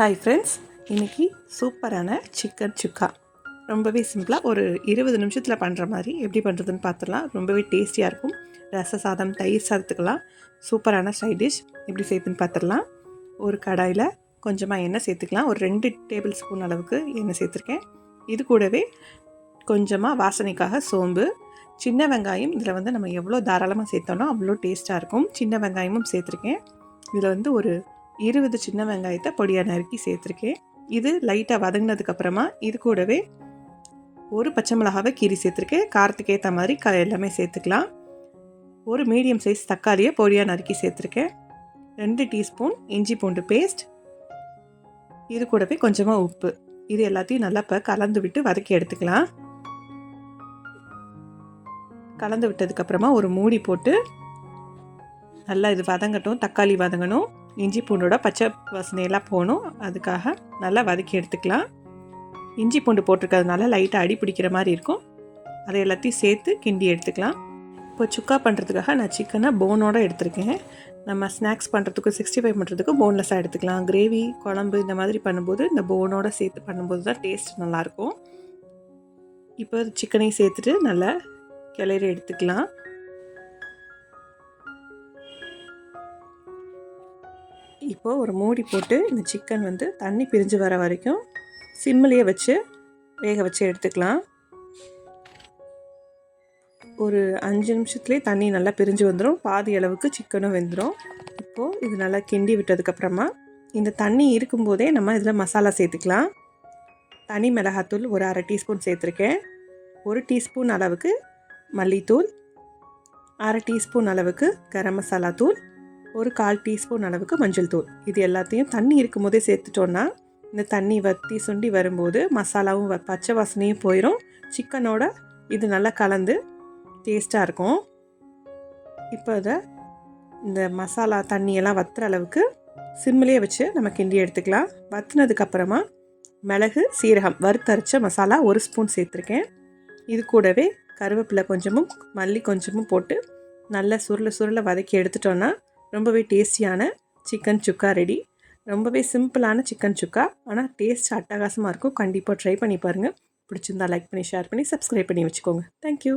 Hi friends இன்றைக்கி சூப்பரான chicken சுக்கா ரொம்பவே சிம்பிளாக ஒரு இருபது நிமிஷத்தில் பண்ணுற மாதிரி எப்படி பண்ணுறதுன்னு பார்த்துடலாம் ரொம்பவே டேஸ்டியாக இருக்கும். ரச சாதம் தயிர் சாதத்துக்கெல்லாம் சூப்பரான சைட் டிஷ் எப்படி செய்யுதுன்னு பார்த்துடலாம் ஒரு கடாயில் கொஞ்சமாக எண்ணெய் சேர்த்துக்கலாம். ஒரு ரெண்டு டேபிள் ஸ்பூன் அளவுக்கு எண்ணெய் சேர்த்துருக்கேன். இது கூடவே கொஞ்சமாக வாசனைக்காக சோம்பு சின்ன வெங்காயம். இதில் வந்து நம்ம எவ்வளோ தாராளமாக சேர்த்தோனோ அவ்வளோ டேஸ்ட்டாக இருக்கும். சின்ன வெங்காயமும் சேர்த்துருக்கேன். இதில் வந்து ஒரு இருபது சின்ன வெங்காயத்தை பொடியாக நறுக்கி சேர்த்துருக்கேன். இது லைட்டாக வதங்கினதுக்கப்புறமா இது கூடவே ஒரு பச்சை மிளகாவை கீரி சேர்த்துருக்கேன். காரத்துக்கு ஏற்ற மாதிரி க எல்லாமே சேர்த்துக்கலாம். ஒரு மீடியம் சைஸ் தக்காளியை பொடியாக நறுக்கி சேர்த்துருக்கேன். ரெண்டு டீஸ்பூன் இஞ்சி பூண்டு பேஸ்ட் இது கூடவே கொஞ்சமாக உப்பு. இது எல்லாத்தையும் நல்லா இப்போ கலந்து விட்டு வதக்கி எடுத்துக்கலாம். கலந்து விட்டதுக்கப்புறமா ஒரு மூடி போட்டு நல்லா இது வதங்கட்டும் தக்காளி வதங்கணும். இஞ்சி பூண்டோட பச்சை வாசனையெல்லாம் போகணும். அதுக்காக நல்லா வதக்கி எடுத்துக்கலாம். இஞ்சி பூண்டு போட்டிருக்கிறதுனால லைட்டாக அடி பிடிக்கிற மாதிரி இருக்கும். அதை எல்லாத்தையும் சேர்த்து கிண்டி எடுத்துக்கலாம். இப்போ சுக்கா பண்ணுறதுக்காக நான் சிக்கனை போனோடு எடுத்திருக்கேன். நம்ம ஸ்நாக்ஸ் பண்ணுறதுக்கும் சிக்ஸ்டி ஃபைவ் பண்ணுறதுக்கும் போன்லெஸ்ஸாக எடுத்துக்கலாம். கிரேவி குழம்பு இந்த மாதிரி பண்ணும்போது இந்த போனோட சேர்த்து பண்ணும்போது தான் டேஸ்ட் நல்லாயிருக்கும். இப்போ சிக்கனையும் சேர்த்துட்டு நல்லா கிளறி எடுத்துக்கலாம். இப்போது ஒரு மூடி போட்டு இந்த சிக்கன் வந்து தண்ணி பிரிஞ்சு வர வரைக்கும் சிம்மிலேயே வச்சு வேக வச்சு எடுத்துக்கலாம். ஒரு அஞ்சு நிமிஷத்துலேயே தண்ணி நல்லா பிரிஞ்சு வந்துடும் பாதி அளவுக்கு சிக்கனும் வெந்துடும் இப்போது இது நல்லா கிண்டி விட்டதுக்கப்புறமா இந்த தண்ணி இருக்கும்போதே நம்ம இதில் மசாலா சேர்த்துக்கலாம். தனி மிளகாத்தூள் ஒரு அரை டீஸ்பூன் சேர்த்துருக்கேன். ஒரு டீஸ்பூன் அளவுக்கு மல்லித்தூள் அரை டீஸ்பூன் அளவுக்கு கரம் மசாலா தூள் ஒரு கால் டீஸ்பூன் அளவுக்கு மஞ்சள் தூள். இது எல்லாத்தையும் தண்ணி இருக்கும் போதே சேர்த்துட்டோன்னா இந்த தண்ணி வற்றி சுண்டி வரும்போது மசாலாவும் பச்சை வாசனையும் போயிடும் சிக்கனோட இது நல்லா கலந்து டேஸ்ட்டாக இருக்கும். இப்போ இதை இந்த மசாலா தண்ணியெல்லாம் வத்துற அளவுக்கு சிம்மிலே வச்சு நம்ம கிண்டி எடுத்துக்கலாம். வத்துனதுக்கப்புறமா மிளகு சீரகம் வறுத்தரைச்ச மசாலா ஒரு ஸ்பூன் சேர்த்துருக்கேன். இது கூடவே கருவேப்பிலை கொஞ்சமும் மல்லி கொஞ்சமும் போட்டு நல்லா சுருளை சுருளை வதக்கி எடுத்துட்டோன்னா ரொம்பவே டேஸ்டியான சிக்கன் சுக்கா ரெடி. ரொம்பவே சிம்பிளான சிக்கன் சுக்கா. ஆனால் டேஸ்ட் அட்டகாசமாக இருக்கும். கண்டிப்பாக ட்ரை பண்ணி பாருங்கள் பிடிச்சிருந்தா லைக் பண்ணி ஷேர் பண்ணி சப்ஸ்கிரைப் பண்ணி வச்சுக்கோங்க. தேங்க்யூ